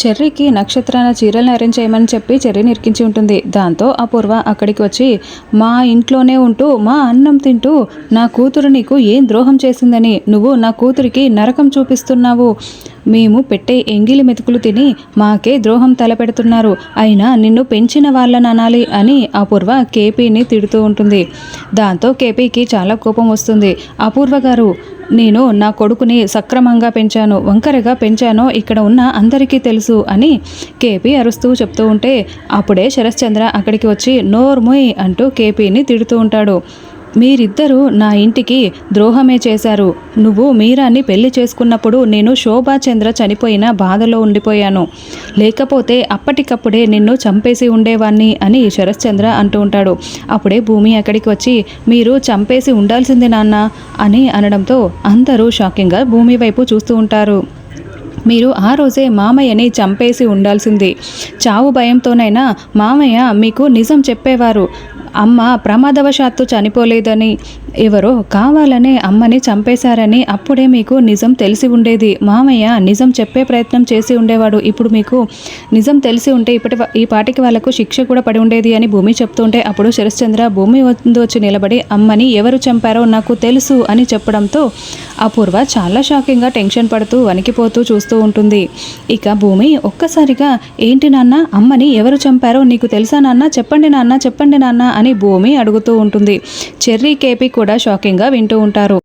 చెర్రీకి నక్షత్రాన చీరలను అరేంజ్ చేయమని చెప్పి చెర్రీని ఇరికించి ఉంటుంది. దాంతో అపూర్వ అక్కడికి వచ్చి మా ఇంట్లోనే ఉంటూ మా అన్నం తింటూ నా కూతురు నీకు ఏం ద్రోహం చేసిందని నువ్వు నా కూతురికి నరకం చూపిస్తున్నావు. మేము పెట్టే ఎంగిలి మెతుకులు తిని మాకే ద్రోహం తలపెడుతున్నారు. అయినా నిన్ను పెంచిన వాళ్ళని అనాలి అని అపూర్వ కేపీని తిడుతూ ఉంటుంది. దాంతో కేపీకి చాలా కోపం వస్తుంది. అపూర్వ గారు నేను నా కొడుకుని సక్రమంగా పెంచాను వంకరగా పెంచానో ఇక్కడ ఉన్న అందరికీ తెలుసు అని కేపీ అరుస్తూ చెప్తూ ఉంటే అప్పుడే శరశ్చంద్ర అక్కడికి వచ్చి నోర్ముయ్ అంటూ కేపీని తిడుతూ ఉంటాడు. మీరిద్దరూ నా ఇంటికి ద్రోహమే చేశారు. నువ్వు మీరాన్ని పెళ్ళి చేసుకున్నప్పుడు నేను శోభాచంద్ర చనిపోయిన బాధలో ఉండిపోయాను. లేకపోతే అప్పటికప్పుడే నిన్ను చంపేసి ఉండేవాణ్ణి అని శరశ్చంద్ర అంటూ ఉంటాడు. అప్పుడే భూమి అక్కడికి వచ్చి మీరు చంపేసి ఉండాల్సింది నాన్న అని అనడంతో అందరూ షాకింగ్గా భూమి వైపు చూస్తూ ఉంటారు. మీరు ఆ రోజే మామయ్యని చంపేసి ఉండాల్సింది. చావు భయంతోనైనా మామయ్య మీకు నిజం చెప్పేవారు. అమ్మ ప్రమాదవశాత్తు చనిపోలేదని ఎవరో కావాలనే అమ్మని చంపేశారని అప్పుడే మీకు నిజం తెలిసి ఉండేది. మామయ్య నిజం చెప్పే ప్రయత్నం చేసి ఉండేవాడు. ఇప్పుడు మీకు నిజం తెలిసి ఉంటే ఇప్పటి ఈ పాటికి వాళ్ళకు శిక్ష కూడా పడి ఉండేది అని భూమి చెప్తుంటే అప్పుడు శరశ్చంద్ర భూమి ముందు వచ్చి నిలబడి అమ్మని ఎవరు చంపారో నాకు తెలుసు అని చెప్పడంతో అపూర్వ చాలా షాకింగ్గా టెన్షన్ పడుతూ వణికిపోతూ చూస్తూ ఉంటుంది. ఇక భూమి ఒక్కసారిగా ఏంటి నాన్న అమ్మని ఎవరు చంపారో నీకు తెలుసా నాన్న? చెప్పండి నాన్న చెప్పండి నాన్న అని భూమి అడుగుతూ ఉంటుంది. చెర్రీ కేపీ కూడా షాకింగ్గా వింటూ ఉంటారు.